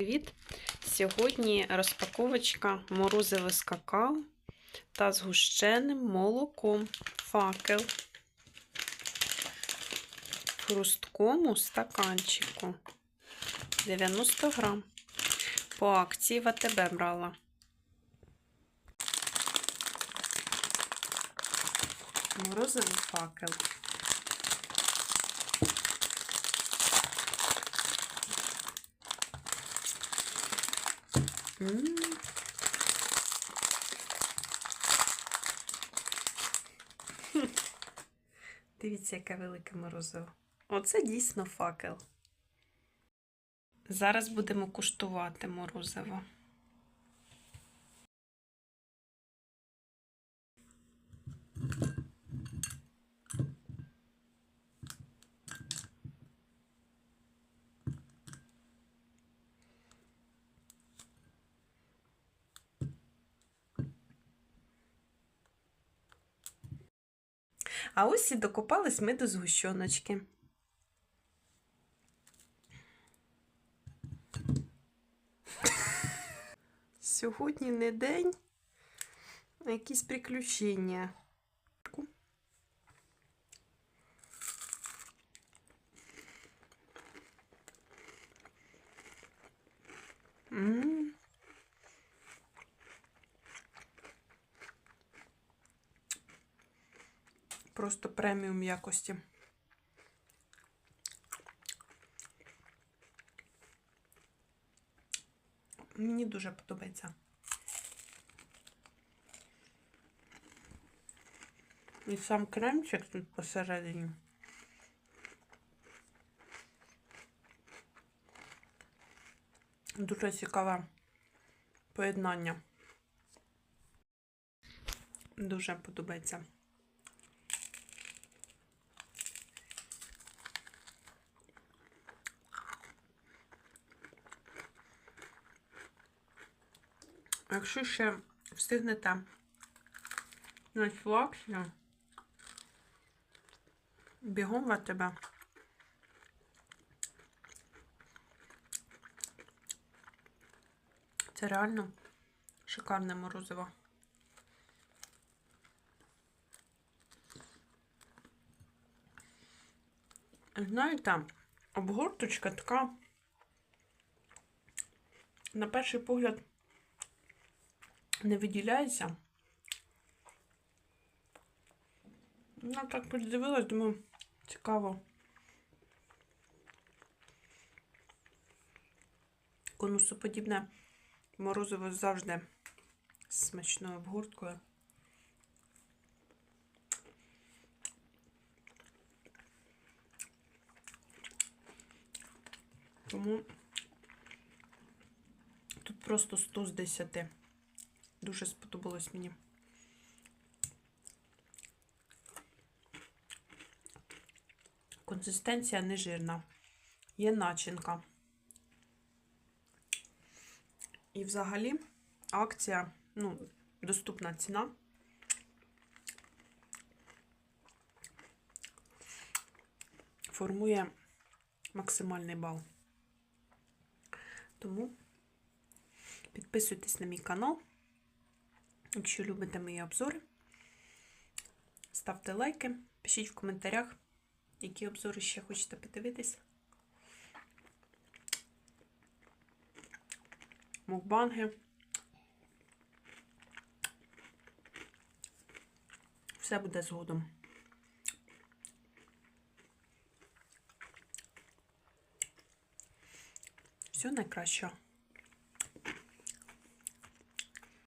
Привіт! Сьогодні розпаковочка морозива з какао та згущеним молоком. Факел в хрусткому стаканчику 90 грам. По акції в АТБ брала. Морозивий факел. Дивіться, яке велике морозиво. Оце дійсно факел. Зараз будемо куштувати морозиво. А ось і докопались ми до згущеночки. Сьогодні не день, а якісь приключення. Просто преміум якості. Мені дуже подобається. І сам кремчик тут посередині. Дуже цікаве поєднання. Дуже подобається. Якщо ще встигнете на цю бігом в тебе. Це реально шикарне морозиво. Знаєте, обгорточка така, на перший погляд, не виділяється. Ну, так подивилась, думаю, цікаво. Конусоподібне морозиво завжди з смачною обгорткою. Тому тут просто 100 з 10. Дуже сподобалось мені. Консистенція не жирна. Є начинка. І взагалі акція, ну, доступна ціна. Формує максимальний бал. Тому підписуйтесь на мій канал. Якщо любите мої обзори, ставте лайки, пишіть в коментарях, які обзори ще хочете подивитись. Мукбанги. Все буде згодом. Все найкраще.